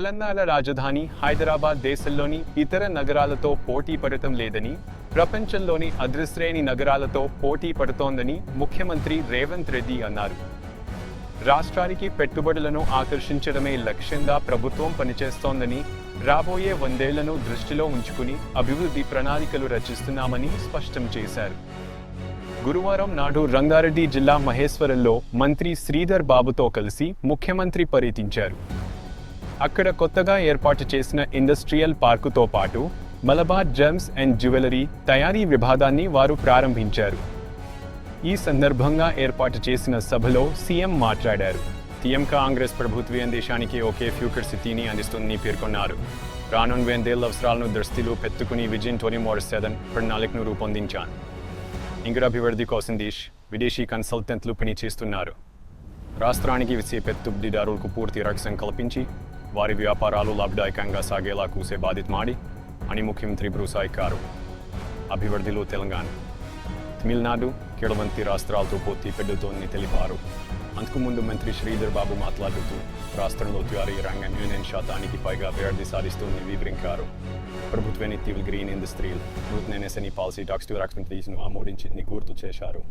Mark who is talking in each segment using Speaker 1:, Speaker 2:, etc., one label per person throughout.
Speaker 1: తెలంగాణ రాజధాని హైదరాబాద్ దేశంలోని ఇతర నగరాలతో పోటీ పడటం లేదని ప్రపంచంలోని అగ్రశ్రేణి నగరాలతో పోటీ పడుతోందని ముఖ్యమంత్రి రేవంత్ రెడ్డి అన్నారు. రాష్ట్రానికి పెట్టుబడులను ఆకర్షించడమే లక్ష్యంగా ప్రభుత్వం పనిచేస్తోందని రాబోయే వందేళ్ళను దృష్టిలో ఉంచుకుని అభివృద్ధి ప్రణాళికలు రచిస్తున్నామని స్పష్టం చేశారు. గురువారం నాడు రంగారెడ్డి జిల్లా మహేశ్వరంలో మంత్రి శ్రీధర్ బాబుతో కలిసి ముఖ్యమంత్రి పర్యటించారు. అక్కడ కొత్తగా ఏర్పాటు చేసిన ఇండస్ట్రియల్ పార్కుతో పాటు మలబార్ జెమ్స్ అండ్ జ్యువెలరీ తయారీ విభాగాన్ని వారు ప్రారంభించారు. ఈ సందర్భంగా ఏర్పాటు చేసిన సభలో సీఎం మాట్లాడారు. సీఎం కాంగ్రెస్ ప్రభుత్వం దేశానికి ఒకే ఫ్యూచర్ సిటీని అందిస్తుందని పేర్కొన్నారు. రానున్న వేందేళ్ళ అవసరాలను దృష్టిలో పెట్టుకుని విజయన్ ట్వంటీ మోడల్ సెవెన్ ప్రణాళికను రూపొందించాను ఇంగుడ కోసం దేశ్ విదేశీ కన్సల్టెంట్లు పనిచేస్తున్నారు. రాష్ట్రానికి విసే పెత్తుబ్దిదారులకు పూర్తి రక్షణ కల్పించి వారి వ్యాపారాలు లాభదాయకంగా సాగేలా కూసే బాధ్యత మాడి అని ముఖ్యమంత్రి భరోసాయికారు అభివృద్ధిలో తెలంగాణ. తమిళనాడు కేరళవంతి రాష్ట్రాలతో పోటీ పెడుతోందని తెలిపారు. అంతకుముందు మంత్రి శ్రీధర్ బాబు మాట్లాడుతూ రాష్ట్రంలో తయారీ రంగం యూనియన్ శాతానికి పైగా అభివృద్ధి సాధిస్తోందని వివరించారు. ప్రభుత్వ తీవ్ర గ్రీన్ ఇండస్ట్రీలు నూతన ఎన్ఎస్ఎన్ఈ పాలసీ టాక్స్ను ఆమోదించిందని గుర్తు చేశారు.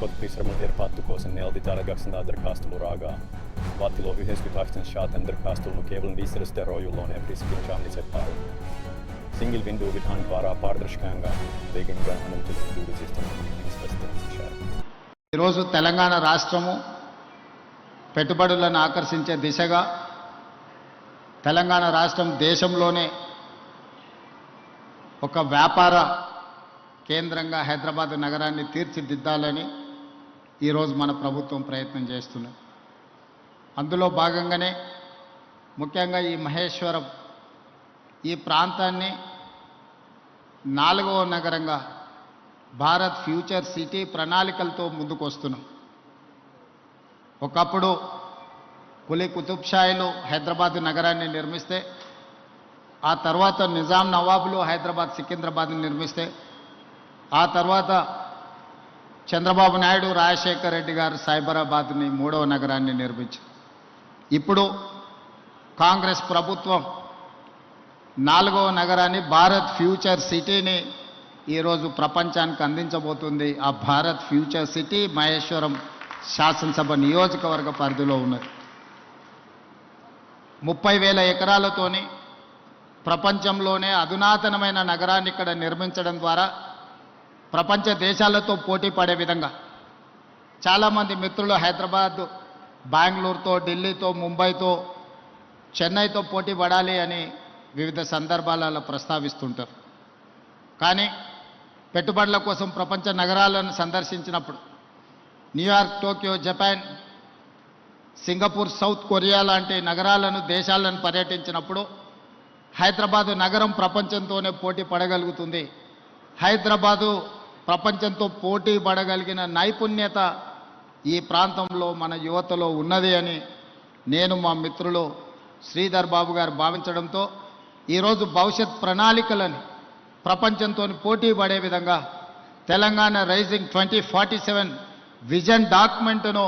Speaker 1: కొత్త పరిశ్రమల ఏర్పాటు కోసం నిలదితాలుగా దరఖాస్తులు రాగా వాటిలో విహేసుకు శాతం దరఖాస్తులను కేవలం వీసరిస్తే రోజుల్లోనే పరిష్కరించామని చెప్పారు సింగిల్ విండో విధానం ద్వారా పారదర్శకంగా వేగంగా అనుమతులు మంజూరు చేస్తున్నామని స్పష్టం system
Speaker 2: ఈరోజు తెలంగాణ రాష్ట్రము పెట్టుబడులను ఆకర్షించే దిశగా తెలంగాణ రాష్ట్రం దేశంలోనే ఒక వ్యాపార కేంద్రంగా హైదరాబాద్ నగరాన్ని తీర్చిదిద్దాలని ఈరోజు మన ప్రభుత్వం ప్రయత్నం చేస్తున్నది. అందులో భాగంగానే ముఖ్యంగా ఈ మహేశ్వరం ఈ ప్రాంతాన్ని నాలుగవ నగరంగా భారత్ ఫ్యూచర్ సిటీ ప్రణాళికలతో ముందుకు వస్తున్నాం ఒకప్పుడు కులి కుతుబ్షాయిలు హైదరాబాద్ నగరాన్ని నిర్మిస్తే ఆ తర్వాత నిజాం నవాబులు హైదరాబాద్ సికింద్రాబాద్ని నిర్మిస్తే ఆ తర్వాత చంద్రబాబు నాయుడు రాజశేఖర రెడ్డి గారు సైబరాబాద్ని మూడవ నగరాన్ని నిర్మించారు. ఇప్పుడు కాంగ్రెస్ ప్రభుత్వం నాలుగవ నగరాన్ని భారత్ ఫ్యూచర్ సిటీని ఈరోజు ప్రపంచానికి అందించబోతుంది. ఆ భారత్ ఫ్యూచర్ సిటీ మహేశ్వరం శాసనసభ నియోజకవర్గ పరిధిలో ఉన్నది. ముప్పై వేల ఎకరాలతోని ప్రపంచంలోనే అధునాతనమైన నగరాన్ని ఇక్కడ నిర్మించడం ద్వారా ప్రపంచ దేశాలతో పోటీ పడే విధంగా చాలామంది మిత్రులు హైదరాబాద్ బెంగళూరుతో ఢిల్లీతో ముంబైతో చెన్నైతో పోటీ పడాలి అని వివిధ సందర్భాలలో ప్రస్తావిస్తుంటారు. కానీ పెట్టుబడుల కోసం ప్రపంచ నగరాలను సందర్శించినప్పుడు New York Tokyo Japan Singapore South Korea లాంటి నగరాలను దేశాలను పర్యటించినప్పుడు హైదరాబాదు నగరం ప్రపంచంతోనే పోటీ పడగలుగుతుంది. హైదరాబాదు ప్రపంచంతో పోటీ పడగలిగిన నైపుణ్యత ఈ ప్రాంతంలో మన యువతలో ఉన్నది అని నేను మా మిత్రులు శ్రీధర్ బాబు గారు భావించడంతో ఈరోజు భవిష్యత్ ప్రణాళికలని ప్రపంచంతో పోటీ పడే విధంగా Telangana rising twenty forty seven vision డాక్యుమెంట్ను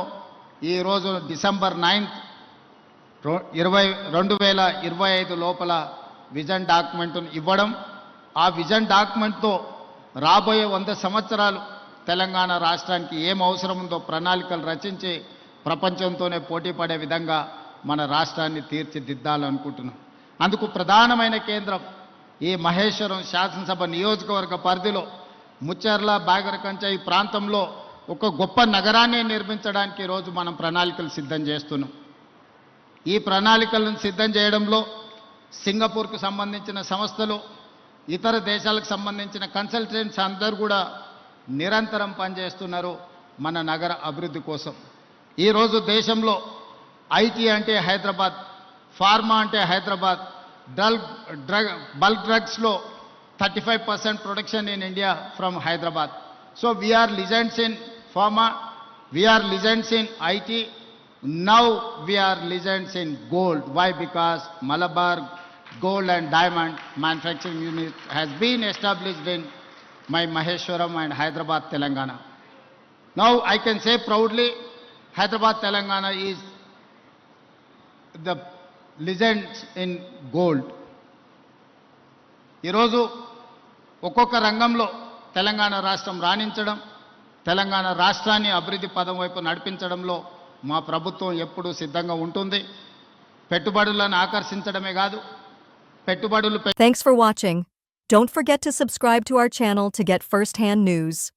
Speaker 2: ఈరోజు డిసెంబర్ నైన్త్ ఇరవై రెండు వేల ఇరవై ఐదు లోపల విజన్ డాక్యుమెంట్ను ఇవ్వడం. ఆ విజన్ డాక్యుమెంట్తో రాబోయే వంద సంవత్సరాలు తెలంగాణ రాష్ట్రానికి ఏం అవసరం ఉందో ప్రణాళికలు రచించి ప్రపంచంతోనే పోటీ పడే విధంగా మన రాష్ట్రాన్ని తీర్చిదిద్దాలనుకుంటున్నాం. అందుకు ప్రధానమైన కేంద్రం ఈ మహేశ్వరం శాసనసభ నియోజకవర్గ పరిధిలో ముచ్చర్ల బాగరకంచ ఈ ప్రాంతంలో ఒక గొప్ప నగరాన్ని నిర్మించడానికి ఈరోజు మనం ప్రణాళికలు సిద్ధం చేస్తున్నాం. ఈ ప్రణాళికలను సిద్ధం చేయడంలో సింగపూర్కు సంబంధించిన సంస్థలు ఇతర దేశాలకు సంబంధించిన కన్సల్టెంట్స్ అందరూ కూడా నిరంతరం పనిచేస్తున్నారు మన నగర అభివృద్ధి కోసం. ఈరోజు దేశంలో ఐటీ అంటే హైదరాబాద్ ఫార్మా అంటే Hyderabad drug drug bulk డ్రగ్స్లో thirty five percent production in India from Hyderabad. So we are legends in pharma we are legends in IT now we are legends in gold why because Malabar gold and diamond manufacturing unit has been established in my Maheshwaram and Hyderabad, Telangana. Now I can say proudly, Hyderabad, Telangana is the legends in gold ఈరోజు ఒక్కొక్క రంగంలో తెలంగాణ రాష్ట్రం రాణించడం తెలంగాణ రాష్ట్రాన్ని అభివృద్ధి పదం వైపు నడిపించడంలో మా ప్రభుత్వం ఎప్పుడూ సిద్ధంగా ఉంటుంది పెట్టుబడులను ఆకర్షించడమే కాదు పెట్టుబడులు
Speaker 3: thanks for watching. Don't forget to subscribe to our channel to get first-hand news.